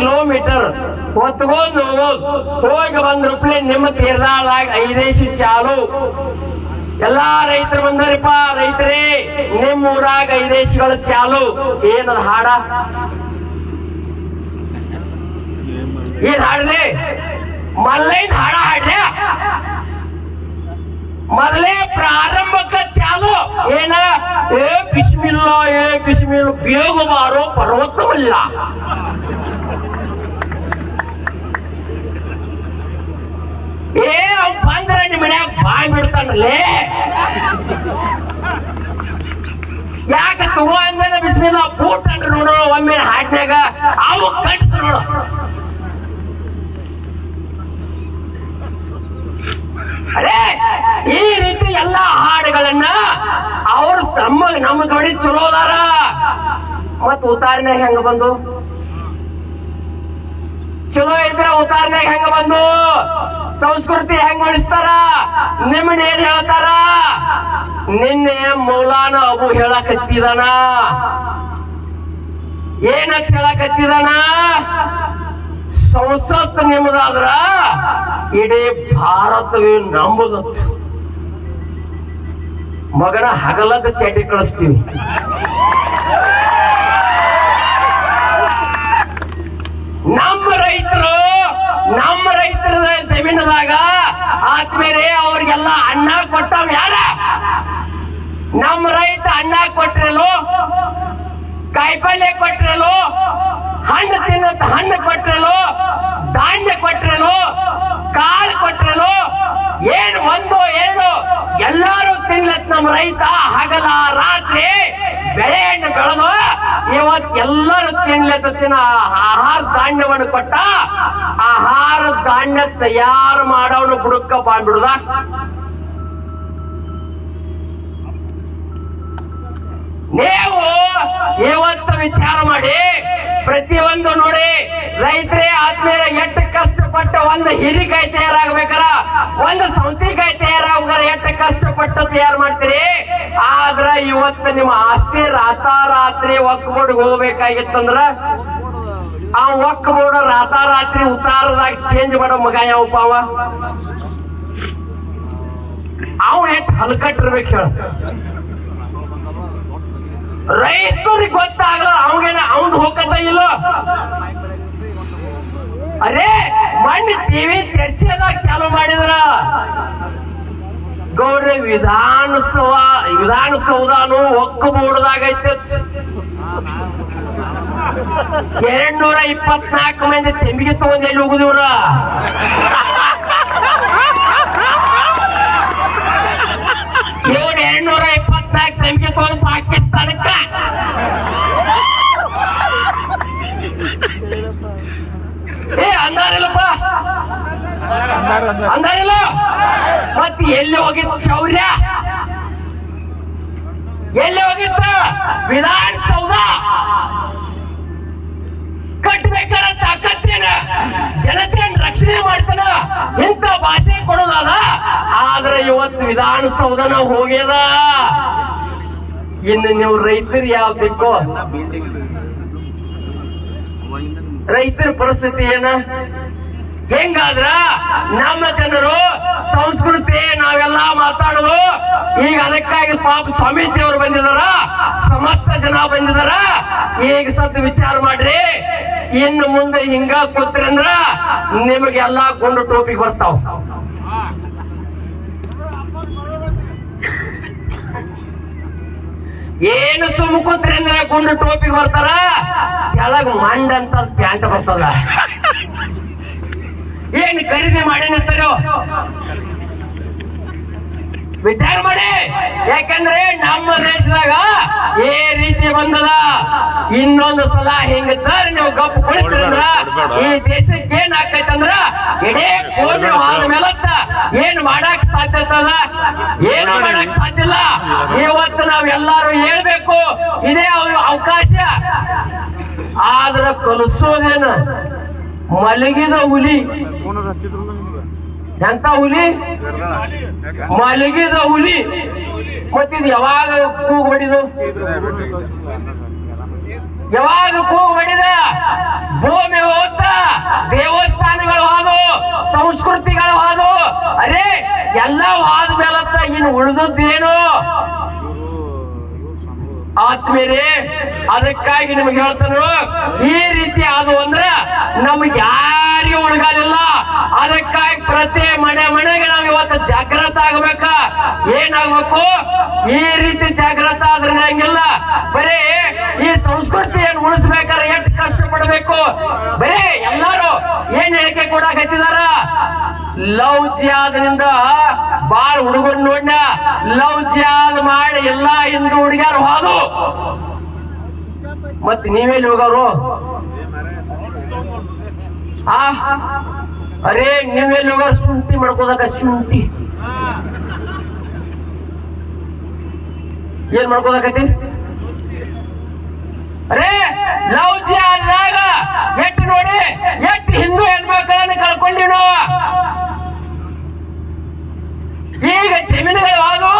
Kilometre ಹೊತ್ಕೊಂಡು ಹೋಗೋದು ಹೋಗಿ ಬಂದ್ರು ರೂಪಾಯಿ ನಿಮ್ಮ ತೀರ್ದಾಳಾಗ ಐದೇಶಿ ಚಾಲು ಎಲ್ಲಾ ರೈತರು ಬಂದರಿಪ್ಪ, ರೈತರೇ, ನಿಮ್ಮ ಊರಾಗ ಐದೇಶಿಗಳು ಚಾಲು. ಏನದ ಹಾಡ? ಏನ್ ಹಾಡ್ಲಿ ಮಲ್ಲೈದ್ ಹಾಡ ಹಾಡ್ಯ ಮೊದಲೇ ಪ್ರಾರಂಭಕ್ಕ ಚಾಲು. ಏನ? ಏ ಬಿಸ್ಮಿಲ್ಲ ಏ ಬಿಸ್ಮಿಲ್ಲ ಬೇಗ ಬಾರೋ ಪರ್ವತವಲ್ಲ. ಏ ಅವ್ ಬಂದ್ರ ನಿಮ್ ಮನ್ಯಾಗ ಬಾಯ್ ಬಿಡ್ತಾನಲ್ಲೇ? ಯಾಕ ತಗೋ ಅಂದ್ರ ಬಿಸಿಲಿನ ಬೂಟ್ ಅಂದ್ರೆ ನೋಡು, ಒಮ್ಮೆ ಹಾಟ್ನ್ಯಾಗ, ಅವು ಕಟ್ಸ್ ನೋಡು. ಅರೇ, ಈ ರೀತಿ ಎಲ್ಲಾ ಹಾಡುಗಳನ್ನ ಅವರು ನಮ್ಮ ನಮ್ಮ ಜೋಡಿ ಚಲೋ ಅದಾರ. ಮತ್ ಉತ್ತಾರನೆ ಹೆಂಗ ಬಂದು? ಚಲೋ ಇದ್ರೆ ಉತ್ತಾರನೆ ಹೆಂಗ ಬಂದು? ಸಂಸ್ಕೃತಿ ಹೆಂಗ್ ಉಳಿಸ್ತಾರ? ನಿಮ್ಮನ್ನ ಏನ್ ಹೇಳ್ತಾರ? ನಿನ್ನೆ ಮೌಲಾನ ಅಬು ಹೇಳಕತ್ತಿದಾನ. ಏನಂತ ಹೇಳಕತ್ತಿದಾನ? ಸಂಸತ್ ನಿಮ್ಮದಾದ್ರ ಇಡೀ ಭಾರತವೇ ನಂಬುದತ್ತು ಮಗನ ಹಗಲದ ಚಟಿ ಕಳಿಸ್ತೀವಿ ನಮ್ಮ ರೈತರು ನಮ್ಮ ರೈತರ ಜಮೀನದಾಗ ಆದ್ಮೇಲೆ ಅವ್ರಿಗೆಲ್ಲ ಅನ್ನ ಕೊಟ್ಟವ್ ಯಾರ ನಮ್ಮ ರೈತ ಅನ್ನ ಕೊಟ್ರಲು ಕಾಯಿಪಲ್ಯ ಕೊಟ್ರಲು ಹಣ್ಣು ತಿನ್ನುತ್ತ ಹಣ್ಣು ಕೊಟ್ರಲು ಧಾನ್ಯ ಕೊಟ್ರಲು ಕಾಳು ಕೊಟ್ರಲು ಏನು ಒಂದು ಎರಡು, ಎಲ್ಲರೂ ತಿನ್ಲತ್ ನಮ್ಮ ರೈತ ಹಗಲ ರಾತ್ರಿ ಬೆಳೆಯನ್ನು ಬೆಳೆದು ಇವತ್ ಎಲ್ಲರೂ ತಿನ್ಲತ್ತಿನ ಆಹಾರ ಧಾನ್ಯವನ್ನು ಕೊಟ್ಟ, ಆಹಾರ ಧಾನ್ಯ ತಯಾರು ಮಾಡೋನು ಬುಡುಕ ಬಾಂಡ್ಬಿಡುದ ನೀವು ಇವತ್ತು ವಿಚಾರ ಮಾಡಿ, ಪ್ರತಿಯೊಂದು ನೋಡಿ, ರೈತರೇ ಆದ್ಮೇಲೆ ಎಷ್ಟು ಕಷ್ಟಪಟ್ಟು ಒಂದು ಹಿರಿಕಾಯಿ ತಯಾರಾಗ್ಬೇಕಾರ ಒಂದು ಸೌತಿಕಾಯಿ ತಯಾರಾಗ್ಬೇಕಾರ ಎಷ್ಟು ಕಷ್ಟಪಟ್ಟು ತಯಾರು ಮಾಡ್ತೀರಿ? ಆದ್ರೆ ಇವತ್ತು ನಿಮ್ಮ ಆಸ್ತಿ ರಾತಾರಾತ್ರಿ ಒಕ್ಕಬೋರ್ಡ್ಗೆ ಹೋಗ್ಬೇಕಾಗಿತ್ತಂದ್ರ ಆ ಒಕ್ಕಬೋಡ ರಾತಾರಾತ್ರಿ ಉತ್ತಾರದಾಗ ಚೇಂಜ್ ಮಾಡೋ ಮಗ ಯಾವ ಪಾವ? ಅವ್ ಎಷ್ಟು ಹಲ್ಕಟ್ಟಿರ್ಬೇಕು ಹೇಳ. ರೈತರಿಗೆ ಗೊತ್ತಾಗ ಅವಗೇನ ಅವನ್ ಹೋಗತ್ತ ಇಲ್ಲ? ಅರೇ, ಮಣ್ಣು ಟಿವಿ ಚರ್ಚೆದಾಗ ಚಾಲು ಮಾಡಿದ್ರ? ಗೌಡ್ರಿ, ವಿಧಾನಸಭಾ, ವಿಧಾನಸೌಧಾನು ಒಕ್ಕಬೋರ್ಡ್ದಾಗೈತೆ ಎರಡ್ ನೂರ ಇಪ್ಪತ್ನಾಲ್ಕು ಮಂದಿ ತೆಂಬಿಗೆ ತಗೊಂಡ್ ಎಲ್ಲಿ ಹೋಗುದಿವ್ರ ಇವ್ರು ಎರಡ್ ನೂರ ಪಾಕಿಸ್ತಾನಕ್ಕೆ ಏ ಅಂದಾರಿಲ್ಲಪ್ಪ. ಅಂದಾರಿಲ್ಲ. ಮತ್ ಎಲ್ಲಿ ಹೋಗಿತ್ತು ಶೌರ್ಯ? ಎಲ್ಲಿ ಹೋಗಿತ್ತ? ವಿಧಾನಸೌಧ. ಕಟ್ಬೇಕಾರ ತಾಕತ್ತೇನ ಜನತೆಯನ್ನು ರಕ್ಷಣೆ ಮಾಡ್ತಾನ? ಇಂಥ ಭಾಷೆ ಕೊಡೋದಲ್ಲ ಆದ್ರೆ ಇವತ್ತು ವಿಧಾನಸೌಧನ ಹೋಗ್ಯದ. ಇನ್ನು ನೀವು ರೈತರು ಯಾವ ದಿಕ್ಕೋ ರೈತರ ಪರಿಸ್ಥಿತಿ ಏನ? ಹೆಂಗಾದ್ರ? ನಮ್ಮ ಜನರು ಸಂಸ್ಕೃತಿ, ನಾವೆಲ್ಲ ಮಾತಾಡೋದು. ಈಗ ಅದಕ್ಕಾಗಿ ಪಾಪ ಸ್ವಾಮೀಜಿ ಅವರು ಬಂದಿದಾರ. ಸಮಸ್ತ ಜನ ಬಂದಿದಾರ. ಈಗ ಸದ್ದು ವಿಚಾರ ಮಾಡ್ರಿ. ಇನ್ನು ಮುಂದೆ ಹಿಂಗ ಕೂತ್ರಂದ್ರ ನಿಮಗೆಲ್ಲ ಗುಂಡು ಟೋಪಿ ಬರ್ತಾವ. ಏನು ಸುಮ್ ಕೂತ್ರಿ ಅಂದ್ರ ಗುಂಡು ಟೋಪಿ ಬರ್ತಾರ? ಕೆಳಗ್ ಮಂಡ್ ಅಂತ ಪ್ಯಾಂಟ್ ಬರ್ತದ. ಏನ್ ಖರೀದಿ ಮಾಡಿರ್ತಾರೋ ವಿಚಾರ ಮಾಡಿ. ಯಾಕಂದ್ರೆ ನಮ್ಮ ದೇಶದಾಗ ಈ ರೀತಿ ಬಂದದ. ಇನ್ನೊಂದು ಸಲ ಹಿಂಗ ಸರ್ ನೀವು ಗಪ್ ಕುಳಿತಂದ್ರ ಈ ದೇಶಕ್ಕೆ ಏನ್ ಆಕೈತಂದ್ರ ಇಡೀ ಕೋಟಿ ಆದ ಮೇಲತ್ತ ಏನ್ ಮಾಡಕ್ ಸಾಧ್ಯ ಏನ್ ಏನು ಮಾಡಕ್ ಸಾಧ್ಯ ಇಲ್ಲ ಇವತ್ತು ನಾವ್ ಎಲ್ಲಾರು ಹೇಳ್ಬೇಕು. ಇದೇ ಅವ್ರ ಅವಕಾಶ. ಆದ್ರ ಕಲಿಸೋದೇನು? ಮಲಗಿದ ಹುಲಿ. ಎಂತ ಹುಲಿ? ಮಲಗಿದ ಹುಲಿ. ಮತ್ತಿದ್ ಯಾವಾಗ ಕೂಗು ಬಡಿದು ಯಾವಾಗ ಕೂಗು ಬಡಿದ ಭೂಮಿ ಹೋದ ದೇವಸ್ಥಾನಗಳು ಹಾದು, ಸಂಸ್ಕೃತಿಗಳು ಹಾದು. ಅರೇ, ಎಲ್ಲ ಹೋದ ಮೇಲತ್ತ ಇನ್ನು ಉಳಿದದ್ದೇನು? ಆತ್ಮೇಲೆ ಅದಕ್ಕಾಗಿ ನಿಮ್ಗೆ ಹೇಳ್ತಾನು, ಈ ರೀತಿ ಆದವು ಅಂದ್ರೆ ನಮ್ಗೆ ಯಾರಿಗೂ ಉಳಿಗಾಲಿಲ್ಲ. ಅದಕ್ಕ ಪ್ರತಿ ಮನೆ ಮನೆಗೆ ನಾವು ಇವತ್ತು ಜಾಗೃತ ಆಗ್ಬೇಕ. ಏನಾಗ್ಬೇಕು? ಈ ರೀತಿ ಜಾಗೃತ ಆದ್ರೆ ಹಂಗಿಲ್ಲ ಬರೀ, ಈ ಸಂಸ್ಕೃತಿಯನ್ನು ಉಳಿಸ್ಬೇಕಾದ್ರೆ ಎಷ್ಟು ಕಷ್ಟ ಪಡ್ಬೇಕು? ಬರೀ, ಎಲ್ಲಾರು ಏನ್ ಹೇಳಿಕೆ ಕೊಡಾಕತ್ತಿದಾರ? ಲವ್ ಜಿಯಾದ್ರಿಂದ ಬಾಳ ಹುಡುಗನ್ ನೋಡ್ನ. ಲವ್ ಜಿಯಾದ್ ಮಾಡಿ ಎಲ್ಲಾ ಹಿಂದೂ ಹುಡುಗಿಯರು ಹಾದು. ಮತ್ ನೀವೇ ಹೋಗೋರು ಆ ಅರೇ ನೀವೆಲ್ಲಿ ಹೋಗ ಶುಂಠಿ ಮಾಡ್ಕೋದಾಗ ಶುಂಠಿ. ಏನ್ ಮಾಡ್ಕೋದಾಕತಿ ಅರೇ ಲವ್ ಅಂದಾಗ ಎಟ್ಟು ನೋಡಿ ಎಟ್ಟು ಹಿಂದೂ ಹೆಣ್ಮಕ್ಕಳನ್ನು ಕಳ್ಕೊಂಡಿನೋ. ಈಗ ಜಮೀನುಗಳು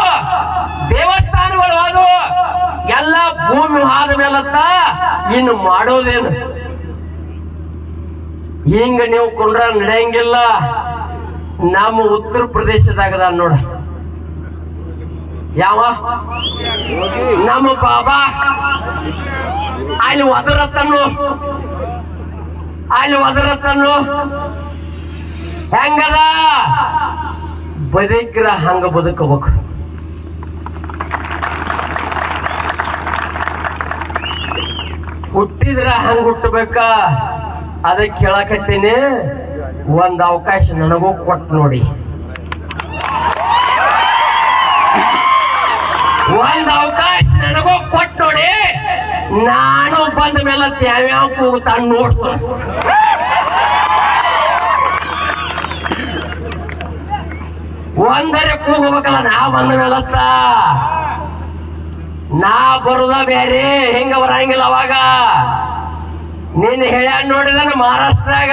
ದೇವಸ್ಥಾನಗಳು ಎಲ್ಲ ಭೂಮಿ ಆದ ಮೇಲತ್ತ ಇನ್ನು ಮಾಡೋದೇನು? ಹಿಂಗ ನೀವು ಕೊಂಡ್ರ ನಡೆಯಂಗಿಲ್ಲ. ನಮ್ಮ ಉತ್ತರ ಪ್ರದೇಶದಾಗದ ನೋಡ. ಯಾವ? ನಮ್ಮ ಬಾಬಾ. ಅಲ್ಲಿ ಒದರತನ್ನು ಅಲ್ಲಿ ಒದರತನ್ನು ಹೆಂಗದ? ಬದುಕ್ರ ಹಂಗ ಬದುಕಬೇಕು. ಹುಟ್ಟಿದ್ರ ಹಂಗ ಹುಟ್ಟಬೇಕ? ಅದಕ್ಕೆ ಕೇಳಕತ್ತೀನಿ, ಒಂದು ಅವಕಾಶ ನನಗೂ ಕೊಟ್ಟು ನೋಡಿ. ಒಂದು ಅವಕಾಶ ನನಗೂ ಕೊಟ್ಟು ನೋಡಿ. ನಾನು ಬಂದ ಮೇಲೆ ಯಾವ್ಯಾವ ಕೂಗ್ತಾನ ನೋಡ್ತು ಒಂದರೆ ಕೂಗಬೇಕಲ್ಲ, ನಾ ಬಂದ ಮೇಲತ್ತ. ನಾ ಬರುದ ಬೇರೆ ಹೆಂಗ ಬರಂಗಿಲ್ಲ ಅವಾಗ. ನೀನ್ ಹೇಳ ನೋಡಿದನು ಮಹಾರಾಷ್ಟ್ರಾಗ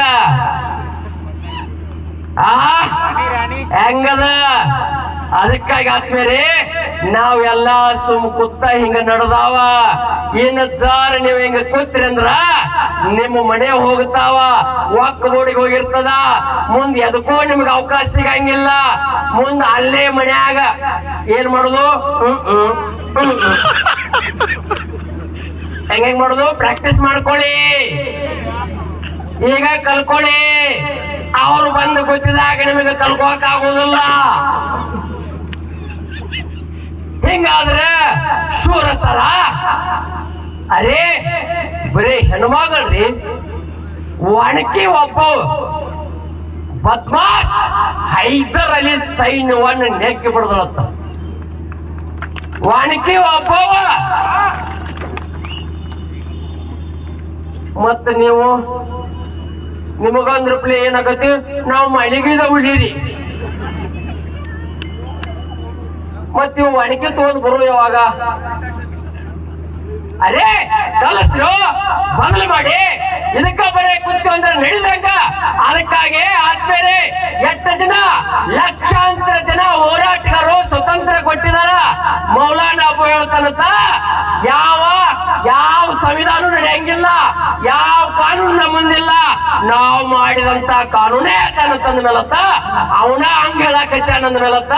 ಆ, ಹೆಂಗದ? ಅದಕ್ಕಾಗಿ ಆದ್ಮೇಲೆ ನಾವೆಲ್ಲ ಸುಮ್ ಕುತ್ತ ಹಿಂಗ ನಡೆದಾವ. ಏನ ಜಾರ ನೀವು ಹಿಂಗ ಕೂತ್ರಿ ಅಂದ್ರ ನಿಮ್ಮ ಮನೆ ಹೋಗ್ತಾವ. ಒಕ್ಕ ಬೋಡಿಗೆ ಹೋಗಿರ್ತದ. ಮುಂದ್ ಎದಕ್ಕೂ ನಿಮ್ಗೆ ಅವಕಾಶ ಸಿಗಂಗಿಲ್ಲ. ಮುಂದ್ ಅಲ್ಲೇ ಮನ್ಯಾಗ ಏನ್ ಮಾಡುದು. ಹೆಂಗ್ ಮಾಡುದು? ಪ್ರಾಕ್ಟೀಸ್ ಮಾಡ್ಕೊಳ್ಳಿ. ಈಗ ಕಲ್ಕೊಳ್ಳಿ. ಅವ್ರು ಬಂದು ಗೊತ್ತಿದಾಗ ನಿಮಗೆ ಕಲ್ಕೋಕ್ ಆಗುದಿಲ್ಲ. ಹಿಂಗಾದ್ರೆ ಶೂರತರ ಅರೇ, ಬರೀ ಹೆಣ್ಮಗಳ್ರಿ. ಒಣಕಿ ಒಬ್ಬ ಹೈದರ್ ಅಲ್ಲಿ ಸೈನ್ಯವನ್ನು ನೆಕ್ಕಿ ಬಿಡದಳತ್ತ. ಒಣಕಿ ಒಬ್ಬವ ಮತ್ತ ನೀವು ನಿಮಗಂದ್ರ ಪ್ಲೇ ಏನಾಗತ್ತೆ ನಾವು ಮಳಿಗಿದ ಉಳಿರಿ ಮತ್ ನೀವು ಒಣಕೆ ತಗೊಂಡ್ ಬರೋ ಯಾವಾಗ ಅರೇ ಕಲಸ್ರು ಬದಲು ಮಾಡಿ. ಇದಕ್ಕ ಬರೇ ಕುತ್ಕೊಂಡ್ರೆ ನಡಿದಂಗ ಅದಕ್ಕಾಗಿ ಆದ್ಮೇಲೆ ಎಷ್ಟು ಜನ, ಲಕ್ಷಾಂತರ ಜನ ಹೋರಾಟಗಾರರು ಸ್ವತಂತ್ರ ಕೊಟ್ಟಿದಾರ. ಮೌಲಾನ ಹೇಳ್ತಾನಂತ ಯಾವ ಯಾವ ಸಂವಿಧಾನ ನಡೆಯಂಗಿಲ್ಲ. ಯಾವ ಕಾನೂನು ನಮ್ಮ ಮುಂದಿಲ್ಲ ನಾವು ಮಾಡಿದಂತ ಕಾನೂನೇ ತಾನು ತಂದ ಮೇಲತ್ತ ಅವನ ಹಂಗ ಅನ್ನಂದ ಮೇಲತ್ತ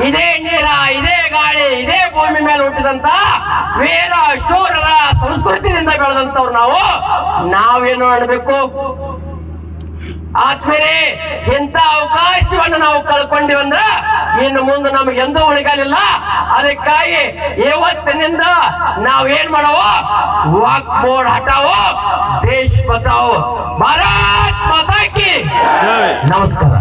ಇದೇ ನೀರ, ಇದೇ ಗಾಳಿ, ಇದೇ ಭೂಮಿ ಮೇಲೆ ಹುಟ್ಟಿದಂತ ವೀರ, ಶೂರರ ಸಂಸ್ಕೃತಿಯಿಂದ ಬೆಳೆದಂತವ್ರು ನಾವು. ನಾವೇನು ಅನ್ಬೇಕು? ಆದ್ಮೇಲೆ ಇಂಥ ಅವಕಾಶವನ್ನು ನಾವು ಕಳ್ಕೊಂಡಿವಂದ್ರ ಇನ್ನು ಮುಂದೆ ನಮ್ಗೆ ಎಂದೂ ಉಳಿಗಾಲಿಲ್ಲ. ಅದಕ್ಕಾಗಿ ಇವತ್ತಿನಿಂದ ನಾವೇನ್ ಮಾಡವು? ವಾಕ್ ಬೋರ್ಡ್ ಹಟಾವೋ ದೇಶ್ ಬಚಾವೋ ಭಾರತ್ ಮತಾಕಿ ನಮಸ್ಕಾರ.